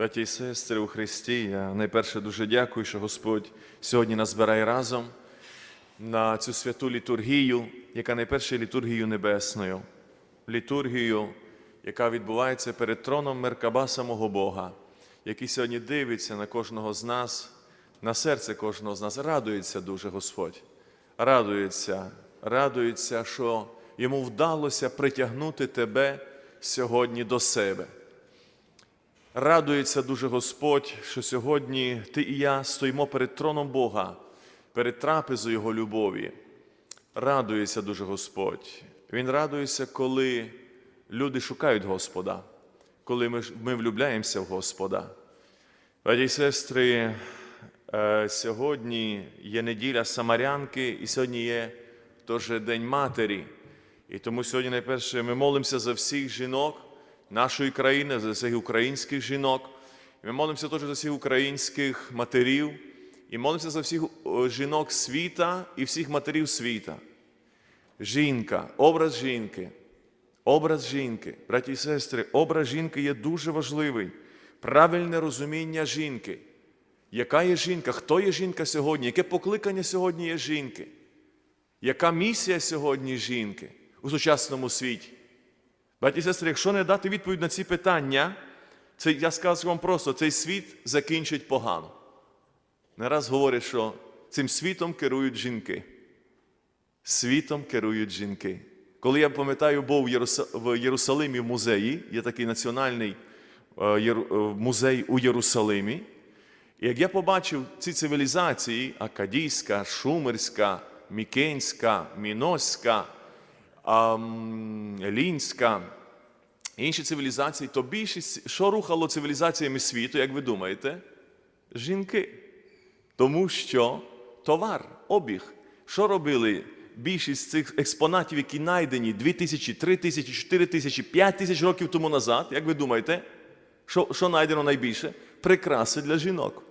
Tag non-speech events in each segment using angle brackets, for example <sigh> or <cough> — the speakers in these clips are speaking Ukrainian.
Браті і сестри у Христі, я найперше дуже дякую, що Господь сьогодні нас збирає разом на цю святу літургію, яка найперше є літургією небесною, літургію, яка відбувається перед троном Меркаба самого Бога, який сьогодні дивиться на кожного з нас, на серце кожного з нас. Радується дуже Господь. Радується, радується, що йому вдалося притягнути тебе сьогодні до себе. Радується дуже Господь, що сьогодні ти і я стоїмо перед троном Бога, перед трапезою Його любові. Радується дуже Господь. Він радується, коли люди шукають Господа, коли ми, ми влюбляємося в Господа. Браті і сестри, е, сьогодні є неділя Самарянки, і сьогодні є теж День Матері. І тому сьогодні найперше ми молимося за всіх жінок нашої країни, за всіх українських жінок. Ми молимося теж за всіх українських матерів, і молимося за всіх жінок світа і всіх матерів світа. Жінка, образ жінки, образ жінки, браті і сестри, образ жінки є дуже важливий. Правильне розуміння жінки. Яка є жінка? Хто є жінка сьогодні? Яке покликання сьогодні є жінки? Яка місія сьогодні жінки у сучасному світі? Браті сестри, якщо не дати відповідь на ці питання, це, я скажу вам просто, цей світ закінчить погано. Не раз говорять, що цим світом керують жінки. Світом керують жінки. Коли я пам'ятаю, був в Єрусалимі в музеї, є такий національний е, е, музей у Єрусалимі. І як я побачив ці цивілізації Акадійська, Шумерська, Мікенська, Міноська, Лінська, інші цивілізації, то більшість, що рухало цивілізаціями світу, як ви думаєте? Жінки. Тому що товар, обіг. Що робили більшість цих експонатів, які знайдені 2 тисячі, 3 тисячі, 4 тисячі, 5 тисяч років тому назад, як ви думаєте, що, що знайдено найбільше? Прикраси для жінок.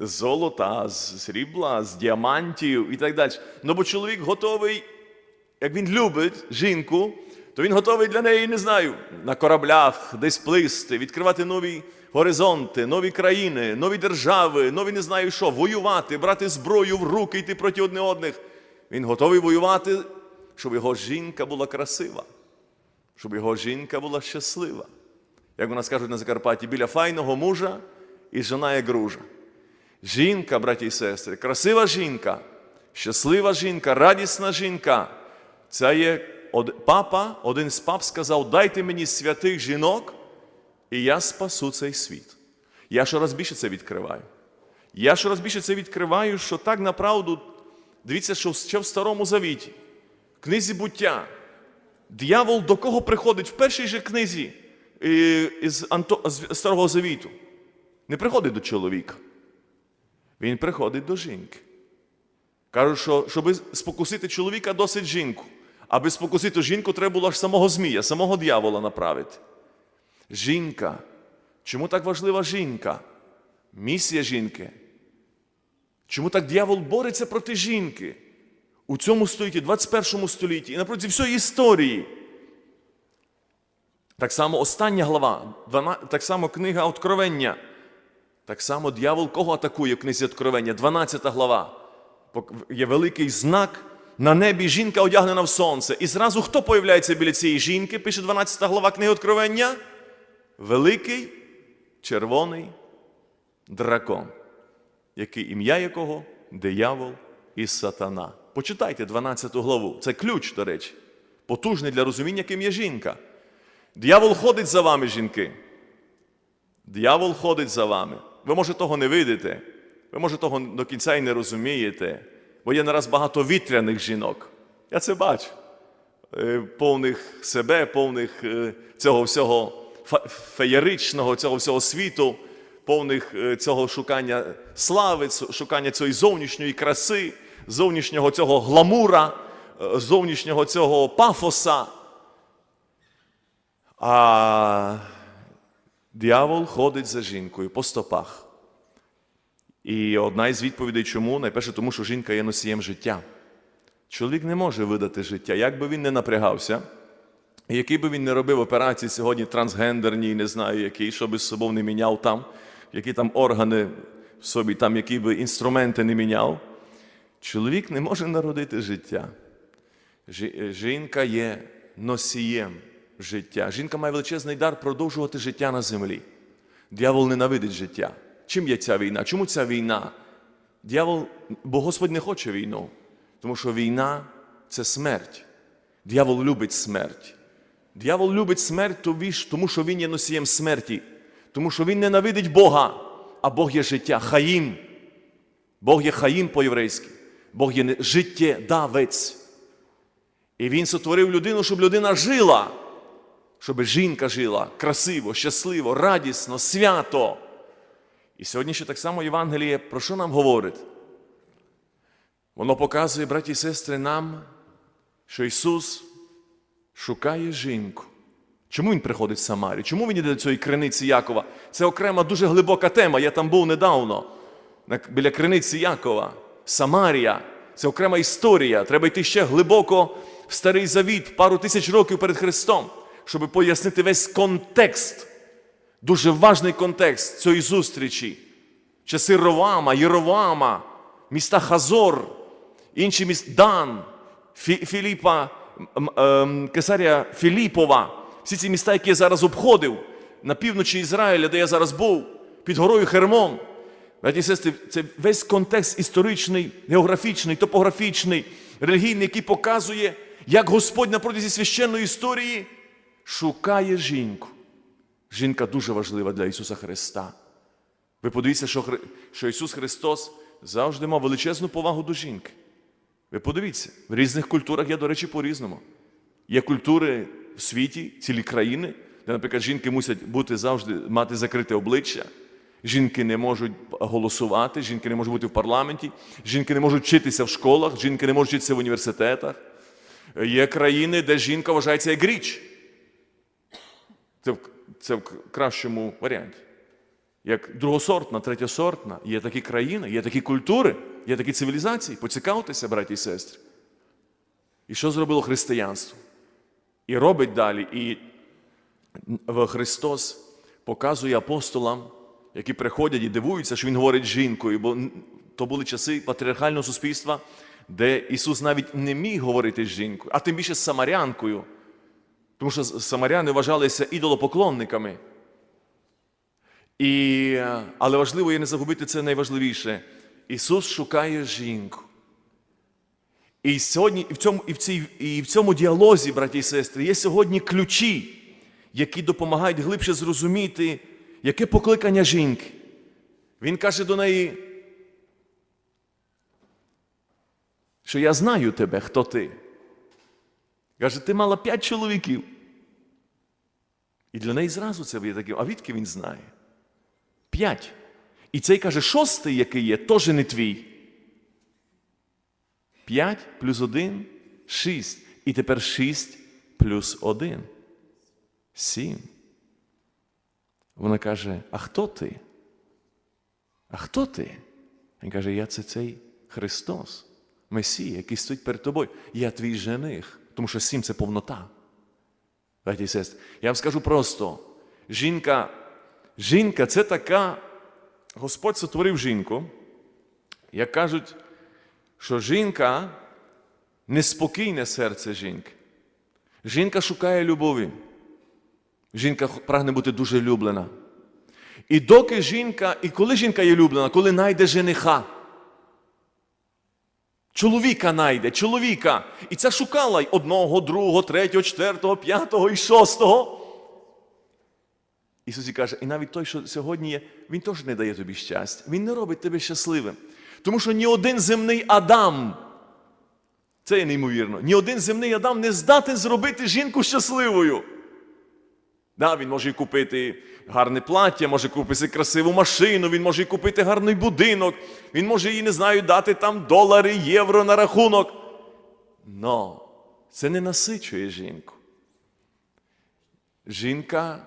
З золота, з срібла, з діамантів і так далі. Ну бо чоловік готовий, як він любить жінку, то він готовий для неї, не знаю, на кораблях десь плисти, відкривати нові горизонти, нові країни, нові держави, нові не знаю що, воювати, брати зброю в руки, йти проти одне одних. Він готовий воювати, щоб його жінка була красива, щоб його жінка була щаслива. Як у нас кажуть на Закарпатті, біля файного мужа і жона як гружа. Жінка, браті і сестри, красива жінка, щаслива жінка, радісна жінка. Це є папа, один з пап сказав: дайте мені святих жінок, і я спасу цей світ. Я щораз більше це відкриваю. Я щораз більше це відкриваю, що так направду, дивіться, що ще в Старому Завіті, в книзі буття, диявол до кого приходить в першій же книзі з Старого Завіту? Не приходить до чоловіка. Він приходить до жінки. Кажуть, що щоб спокусити чоловіка, досить жінку. Аби спокусити жінку, треба було аж самого Змія, самого дьявола направити. Жінка. Чому так важлива жінка? Місія жінки. Чому так дьявол бореться проти жінки? У цьому столітті, 21 столітті і напроти всієї історії. Так само остання глава, так само книга Откровення. Так само дьявол кого атакує в книзі Откровення? 12 глава. Є великий знак. На небі жінка одягнена в сонце. І зразу хто появляється біля цієї жінки, пише 12 глава книги Откровення? Великий червоний дракон, який ім'я якого диявол і сатана. Почитайте 12 главу. Це ключ, до речі, потужний для розуміння, ким є жінка. Диявол ходить за вами, жінки. Диявол ходить за вами. Ви, може, того не видите, ви, може, того до кінця і не розумієте, бо є нараз багато вітряних жінок. Я це бачу. Е, Повних себе, повних е, цього всього феєричного, цього всього світу, повних е, цього шукання слави, шукання цієї зовнішньої краси, зовнішнього цього гламура, зовнішнього цього пафоса. А Диявол ходить за жінкою по стопах. І одна із відповідей, чому? Найперше, тому що жінка є носієм життя. Чоловік не може видати життя, як би він не напрягався, І який би він не робив операції сьогодні трансгендерні, не знаю, які, що би з собою не міняв там, які там органи в собі, там, які би інструменти не міняв, чоловік не може народити життя. Жінка є носієм життя. Жінка має величезний дар продовжувати життя на землі. Дьявол ненавидить життя. Чим є ця війна? Чому ця війна? Дьявол, бо Господь не хоче війну, тому що війна це смерть. Дьявол любить смерть. Дьявол любить смерть, тому що він є носієм смерті, тому що він ненавидить Бога, а Бог є життя, хаїм. Бог є хаїм по-єврейськи, Бог є життєдавець. І він сотворив людину, щоб людина жила, щоб жінка жила красиво, щасливо, радісно, свято. І сьогодні ще так само Євангеліє про що нам говорить? Воно показує, браті і сестри, нам, що Ісус шукає жінку. Чому Він приходить в Самарію? Чому він йде до цієї криниці Якова? Це окрема дуже глибока тема. Я там був недавно, біля криниці Якова. Самарія це окрема історія. Треба йти ще глибоко в старий завіт, пару тисяч років перед Христом, щоб пояснити весь контекст, дуже важний контекст цієї зустрічі. Часи Ровама, Єровама, міста Хазор, інші міста Дан, Філіпа, ем, Кесарія Філіпова. Всі ці міста, які я зараз обходив на півночі Ізраїля, де я зараз був, під горою Хермон. Браті сестри, це весь контекст історичний, географічний, топографічний, релігійний, який показує, як Господь на протязі священної історії шукає жінку. Жінка дуже важлива для Ісуса Христа. Ви подивіться, що, Хри- що Ісус Христос завжди мав величезну повагу до жінки. Ви подивіться, в різних культурах є, до речі, по-різному. Є культури в світі, цілі країни, де, наприклад, жінки мусять бути завжди мати закрите обличчя. Жінки не можуть голосувати, жінки не можуть бути в парламенті, жінки не можуть вчитися в школах, жінки не можуть вчитися в університетах. Є країни, де жінка вважається як річ. Це це в кращому варіанті. Як другосортна, третєсортна. Є такі країни, є такі культури, є такі цивілізації. Поцікавтеся, браті і сестри. І що зробило християнство? І робить далі. І Христос показує апостолам, які приходять і дивуються, що Він говорить жінкою, бо то були часи патріархального суспільства, де Ісус навіть не міг говорити з жінкою, а тим більше з самарянкою. Тому що самаряни вважалися ідолопоклонниками. І, але важливо є не загубити це найважливіше. Ісус шукає жінку. І сьогодні, і в цьому, і в цій, і в цьому діалозі, браті і сестри, є сьогодні ключі, які допомагають глибше зрозуміти, яке покликання жінки. Він каже до неї, що я знаю тебе, хто ти. Каже, ти мала п'ять чоловіків. І для неї зразу це є таким, а відки він знає? П'ять. І цей каже, шостий, який є, теж не твій. П'ять плюс один шість. І тепер шість плюс один. Сім. Вона каже: А хто ти? А хто ти? Він каже, я це цей Христос, Месія, який стоїть перед тобою. Я твій жених, тому що сім це повнота. Браті і сестри, я вам скажу просто: жінка, жінка це така, Господь сотворив жінку, як кажуть, що жінка неспокійне серце жінки. Жінка шукає любові. Жінка прагне бути дуже люблена. І доки жінка, і коли жінка є люблена, коли найде жениха. Чоловіка найде, чоловіка. І це шукала й одного, другого, третього, четвертого, п'ятого і шостого. Ісус і каже, і навіть той, що сьогодні є, Він теж не дає тобі щастя. Він не робить тебе щасливим. Тому що ні один земний Адам, це є неймовірно, ні один земний Адам не здатен зробити жінку щасливою. Да, він може і купити гарне плаття, може купити красиву машину, він може і купити гарний будинок, він може їй, не знаю, дати там долари, євро на рахунок. Но це не насичує жінку. Жінка,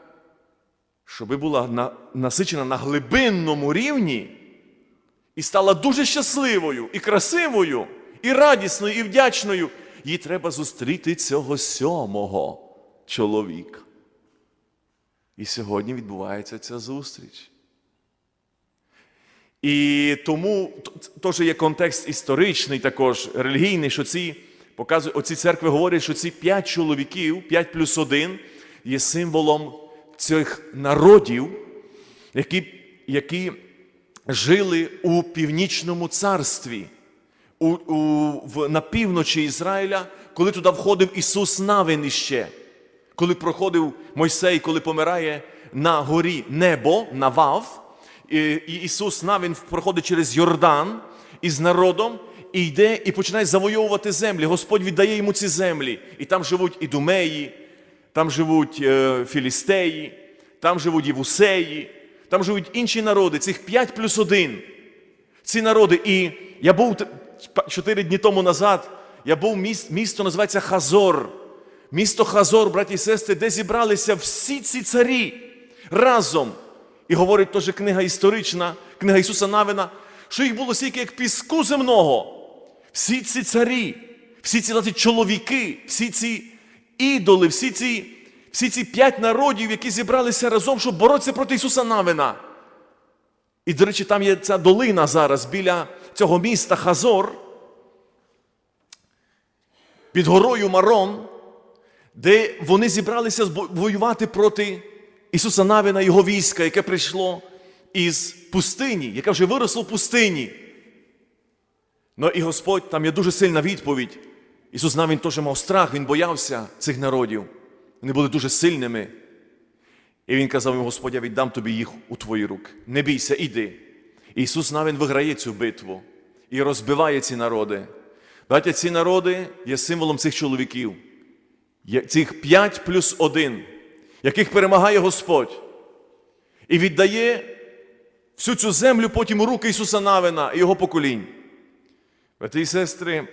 щоби була на, насичена на глибинному рівні і стала дуже щасливою, і красивою, і радісною, і вдячною, їй треба зустріти цього сьомого. чоловіка. І сьогодні відбувається ця зустріч. І тому теж є контекст історичний, також релігійний, що ці показують, оці церкви говорять, що ці п'ять чоловіків, п'ять плюс один, є символом цих народів, які, які жили у північному царстві, у, у, в, на півночі Ізраїля, коли туди входив Ісус Навин іще, коли проходив Мойсей, коли помирає на горі небо, Навав, і, і Ісус Навин проходить через Йордан із народом і йде і починає завойовувати землі. Господь віддає йому ці землі. І там живуть ідумеї, там живуть е, філістеї, там живуть євусеї, там живуть інші народи, цих п'ять плюс один. Ці народи. І я був т- чотири дні тому назад, я був міст, місто називається Хазор. Місто Хазор, браті і сестри, де зібралися всі ці царі разом. І говорить теж книга історична, книга Ісуса Навина, що їх було стільки, як піску земного. Всі ці царі, всі ці знаєте, чоловіки, всі ці ідоли, всі ці, всі ці п'ять народів, які зібралися разом, щоб боротися проти Ісуса Навина. І, до речі, там є ця долина зараз біля цього міста Хазор, під горою Марон, де вони зібралися воювати проти Ісуса Навина, його війська, яке прийшло із пустині, яке вже виросло в пустині. Ну і Господь, там є дуже сильна відповідь. Ісус Навин теж мав страх, він боявся цих народів. Вони були дуже сильними. І він казав йому, Господь, я віддам тобі їх у твої руки. Не бійся, іди. І Ісус Навин виграє цю битву і розбиває ці народи. Бачите, ці народи є символом цих чоловіків. Цих п'ять плюс один, яких перемагає Господь. І віддає всю цю землю потім у руки Ісуса Навина і його поколінь. Брати і сестри,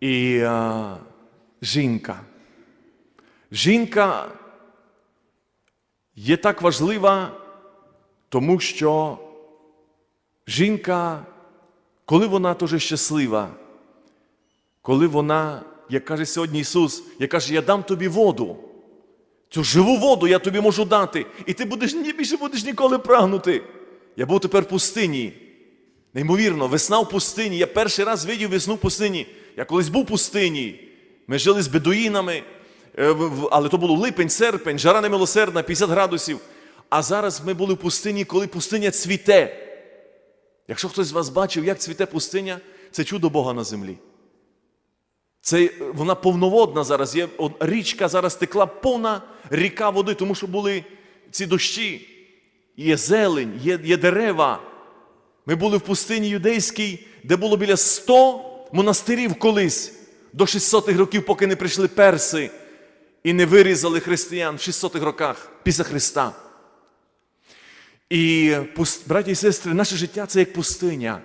і а, жінка. Жінка є так важлива, тому що жінка, коли вона теж щаслива, коли вона, як каже сьогодні Ісус, як каже, я дам тобі воду, цю живу воду я тобі можу дати, і ти будеш ні більше будеш ніколи прагнути. Я був тепер в пустині. Неймовірно, весна в пустині. Я перший раз видів весну в пустині. Я колись був в пустині. Ми жили з бедуїнами, е, але то було липень, серпень, жара немилосердна, 50 градусів. А зараз ми були в пустині, коли пустиня цвіте. Якщо хтось з вас бачив, як цвіте пустиня, це чудо Бога на землі. Це е, вона повноводна зараз. Є річка зараз текла повна ріка води, тому що були ці дощі. Є зелень, є, є дерева. Ми були в пустині юдейській, де було біля 100 монастирів колись до 600-х років, поки не прийшли перси і не вирізали християн в 600-х роках після Христа. І, браті і сестри, наше життя це як пустиня.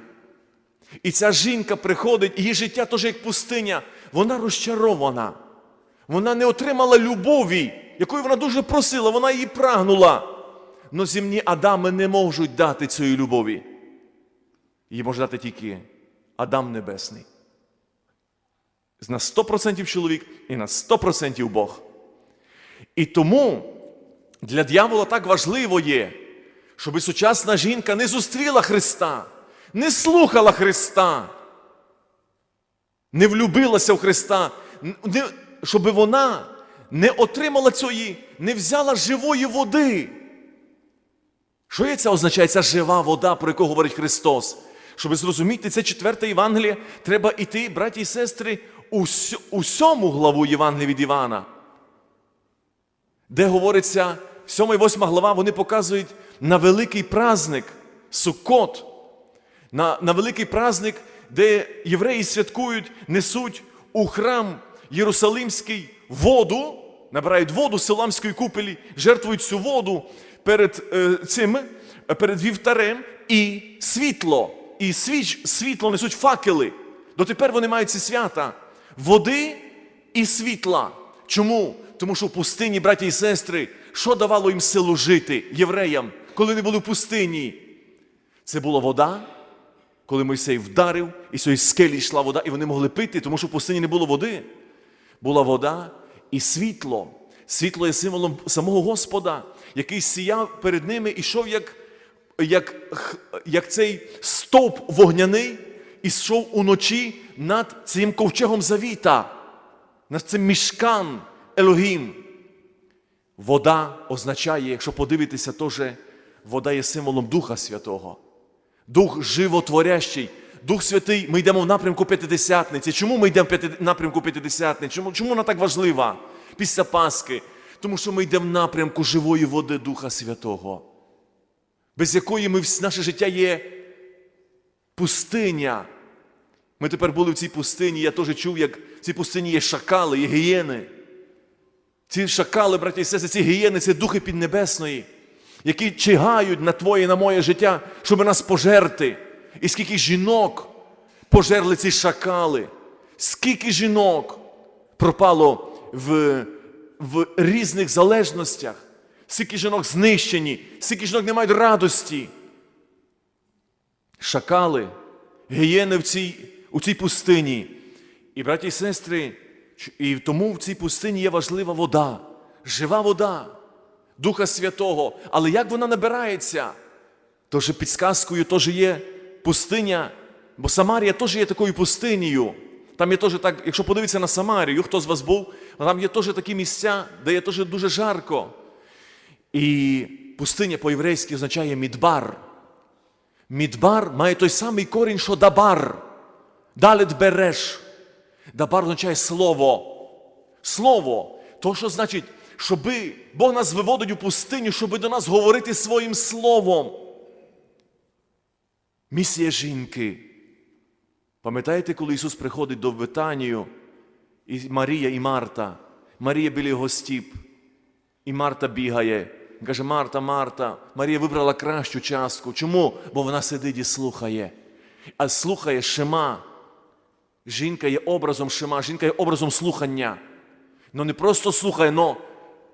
І ця жінка приходить, її життя теж як пустиня. Вона розчарована. Вона не отримала любові, якої вона дуже просила, вона її прагнула. Но земні Адами не можуть дати цієї любові. Її може дати тільки Адам Небесний. На 100% чоловік і на 100% Бог. І тому для дьявола так важливо є, щоб сучасна жінка не зустріла Христа, не слухала Христа, не влюбилася в Христа, не, щоб вона не отримала цієї, не взяла живої води. Що є це означає ця жива вода, про яку говорить Христос? Щоб зрозуміти це четверте Євангеліє, треба йти, браті і сестри, у, сьому главу Євангелія від Івана, де говориться, 7 і 8 глава, вони показують на великий праздник Суккот, на, на великий праздник, де євреї святкують, несуть у храм Єрусалимський воду, набирають воду з Силамської купелі, жертвують цю воду перед е, цим, е, перед вівтарем і світло. І свіч, світло несуть факели. Дотепер вони мають ці свята води і світла. Чому? Тому що в пустині, браті і сестри, що давало їм силу жити євреям, коли вони були в пустині? Це була вода, коли Мойсей вдарив, і з цієї скелі йшла вода, і вони могли пити, тому що в пустині не було води. Була вода і світло. Світло є символом самого Господа, який сіяв перед ними і йшов як, як, як цей стовп вогняний, і йшов уночі над цим ковчегом завіта, над цим мішкан Елогім. Вода означає, якщо подивитися, теж вода є символом Духа Святого. Дух животворящий. Дух Святий, ми йдемо в напрямку П'ятидесятниці. Чому ми йдемо в напрямку П'ятидесятниці? Чому, чому вона так важлива після Пасхи? Тому що ми йдемо в напрямку живої води Духа Святого, без якої ми, наше життя є пустиня. Ми тепер були в цій пустині, я теж чув, як в цій пустині є шакали, є гієни. Ці шакали, браті і сестри, ці гієни це духи піднебесної, які чигають на твоє і на моє життя, щоб нас пожерти. І скільки жінок пожерли ці шакали, скільки жінок пропало в, в різних залежностях, скільки жінок знищені, скільки жінок не мають радості. Шакали, гієни в цій, у цій пустині. І, браті і сестри, і тому в цій пустині є важлива вода, жива вода Духа Святого. Але як вона набирається? Тож підсказкою теж є пустиня, бо Самарія теж є такою пустинею. Там є теж так, якщо подивитися на Самарію, хто з вас був, там є теж такі місця, де є теж дуже жарко. І пустиня по-єврейськи означає мідбар. Мідбар має той самий корінь, що дабар. Далет береш. Дабар означає слово. Слово. То, що значить, щоби Бог нас виводить у пустиню, щоби до нас говорити своїм словом. Місія жінки. Пам'ятаєте, коли Ісус приходить до Витанію, і Марія і Марта. Марія біля його стіп, і Марта бігає. Каже, Марта, Марта, Марія вибрала кращу частку. Чому? Бо вона сидить і слухає. А слухає Шима. Жінка є образом Шима, жінка є образом слухання. Ну не просто слухає, но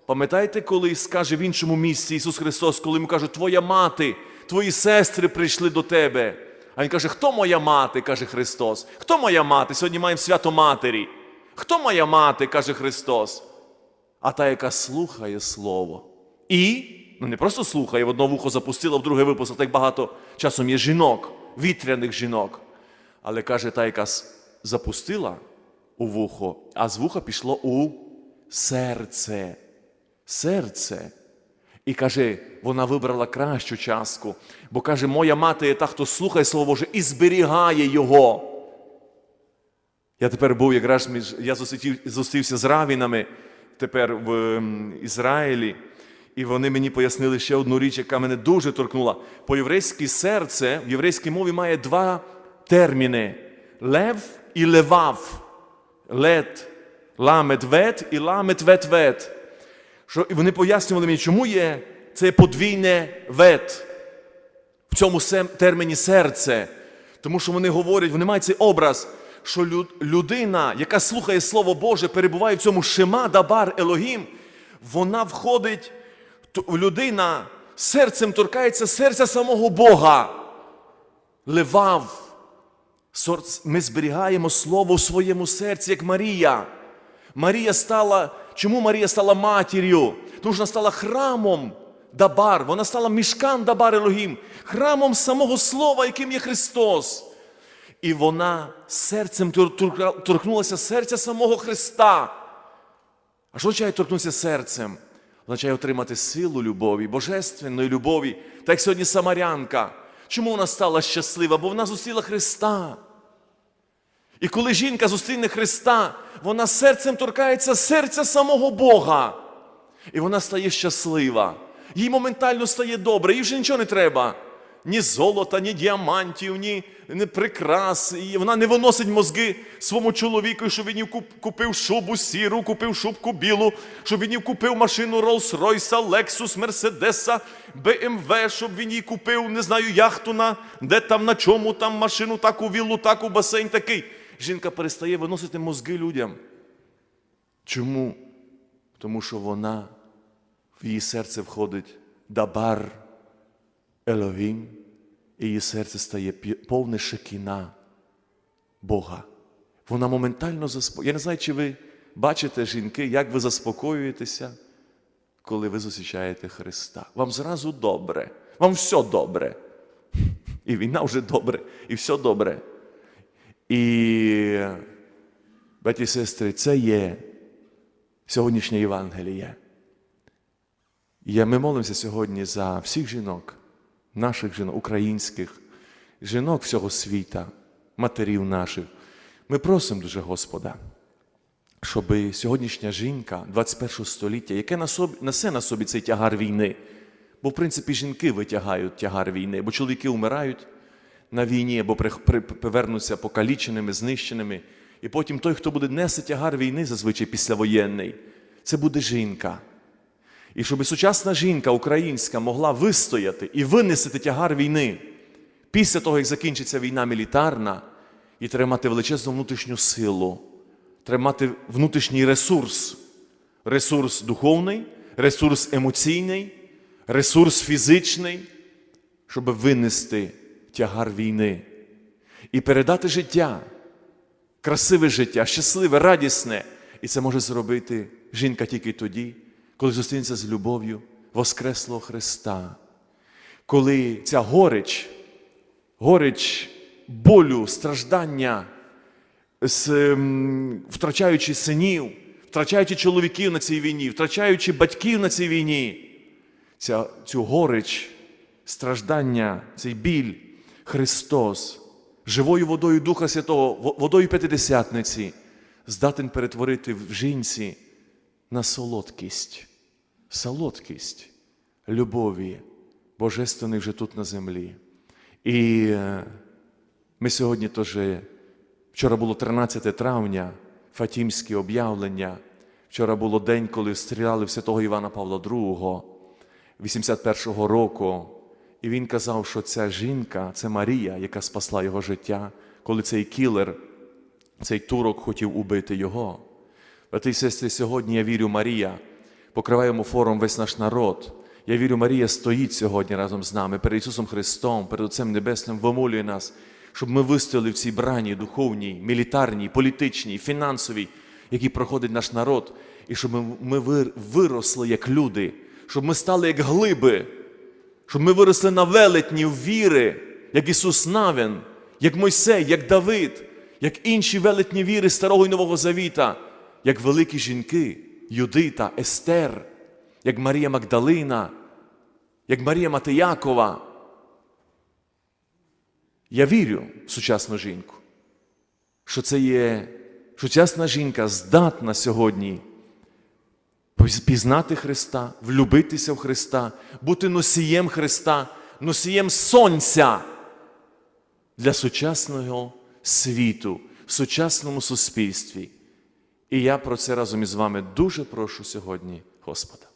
пам'ятаєте, коли скаже в іншому місці Ісус Христос, коли йому кажуть, твоя мати, твої сестри прийшли до тебе. А Він каже, хто моя мати? каже Христос. Хто моя мати? Сьогодні маємо свято Матері. Хто моя мати? каже Христос. А та, яка слухає Слово. І, ну не просто слухає, в одно вухо запустила, в друге випустила, так багато часом є жінок, вітряних жінок. Але каже, та, яка запустила у вухо, а з вуха пішло у серце. Серце. І каже, вона вибрала кращу частку, бо каже, моя мати є та, хто слухає Слово Боже і зберігає його. Я тепер був якраз між я зустрівся з равінами тепер в Ізраїлі, і вони мені пояснили ще одну річ, яка мене дуже торкнула. По-єврейськи серце в єврейській мові має два терміни: лев і левав. Лет, ламет вет і ламет вет вет. Що, і вони пояснювали мені, чому є це подвійне вет в цьому терміні серце. Тому що вони говорять, вони мають цей образ, що лю- людина, яка слухає Слово Боже, перебуває в цьому шема дабар Елогім, вона входить, людина серцем торкається серця самого Бога. Левав. Ми зберігаємо Слово в своєму серці, як Марія. Марія стала, чому Марія стала матір'ю? Тому що вона стала храмом Дабар, вона стала мішкан Дабар Елогім, храмом самого Слова, яким є Христос. І вона серцем торкнулася серця самого Христа. А що означає торкнутися серцем? Означає отримати силу любові, божественної любові, так як сьогодні Самарянка. Чому вона стала щаслива? Бо вона зустріла Христа. І коли жінка зустріне Христа, вона серцем торкається серця самого Бога. І вона стає щаслива. Їй моментально стає добре, їй вже нічого не треба. Ні золота, ні діамантів, ні, прикрас. І вона не виносить мозги своєму чоловіку, щоб він купив шубу сіру, купив шубку білу, щоб він їй купив машину Rolls-Royce, Lexus, Мерседеса, BMW, щоб він їй купив, не знаю, яхту на де там, на чому там машину, таку віллу, таку басейн такий. Жінка перестає виносити мозги людям. Чому? Тому що вона в її серце входить дабар Елогім, і її серце стає повне шекіна Бога. Вона моментально заспокоює. Я не знаю, чи ви бачите, жінки, як ви заспокоюєтеся, коли ви зустрічаєте Христа. Вам зразу добре, вам все добре. <laughs> І війна вже добре, і все добре. І, браті і сестри, це є сьогоднішнє Євангеліє. І ми молимося сьогодні за всіх жінок, наших жінок, українських, жінок всього світа, матерів наших. Ми просимо дуже Господа, щоб сьогоднішня жінка 21 століття, яке несе на собі цей тягар війни, бо в принципі жінки витягають тягар війни, бо чоловіки вмирають на війні або повернуться покаліченими, знищеними. І потім той, хто буде нести тягар війни, зазвичай післявоєнний, це буде жінка. І щоб сучасна жінка українська могла вистояти і винести тягар війни після того, як закінчиться війна мілітарна, і треба мати величезну внутрішню силу, треба мати внутрішній ресурс, ресурс духовний, ресурс емоційний, ресурс фізичний, щоб винести тягар війни і передати життя, красиве життя, щасливе, радісне. І це може зробити жінка тільки тоді, коли зустрінеться з любов'ю Воскреслого Христа, коли ця горич, горич болю, страждання, втрачаючи синів, втрачаючи чоловіків на цій війні, втрачаючи батьків на цій війні, ця, цю горич, страждання, цей біль, Христос, живою водою Духа Святого, водою П'ятидесятниці, здатен перетворити в жінці на солодкість, солодкість любові Божественної вже тут на землі. І е, ми сьогодні теж, вчора було 13 травня, Фатімське об'явлення. Вчора було день, коли стріляли в святого Івана Павла II, 81-го року. І він казав, що ця жінка це Марія, яка спасла його життя, коли цей кілер, цей турок хотів убити його. Брати і сестри, сьогодні я вірю, Марія, покриваємо форум весь наш народ. Я вірю, Марія стоїть сьогодні разом з нами перед Ісусом Христом, перед Отцем Небесним, вимолює нас, щоб ми вистояли в цій брані духовній, мілітарній, політичній, фінансовій, які проходить наш народ, і щоб ми, виросли як люди, щоб ми стали як глиби, щоб ми виросли на велетнів віри, як Ісус Навин, як Мойсей, як Давид, як інші велетні віри Старого і Нового Завіта, як великі жінки, Юдита, Естер, як Марія Магдалина, як Марія Матеякова. Я вірю в сучасну жінку, що це є сучасна жінка здатна сьогодні пізнати Христа, влюбитися в Христа, бути носієм Христа, носієм Сонця для сучасного світу, в сучасному суспільстві. І я про це разом із вами дуже прошу сьогодні Господа.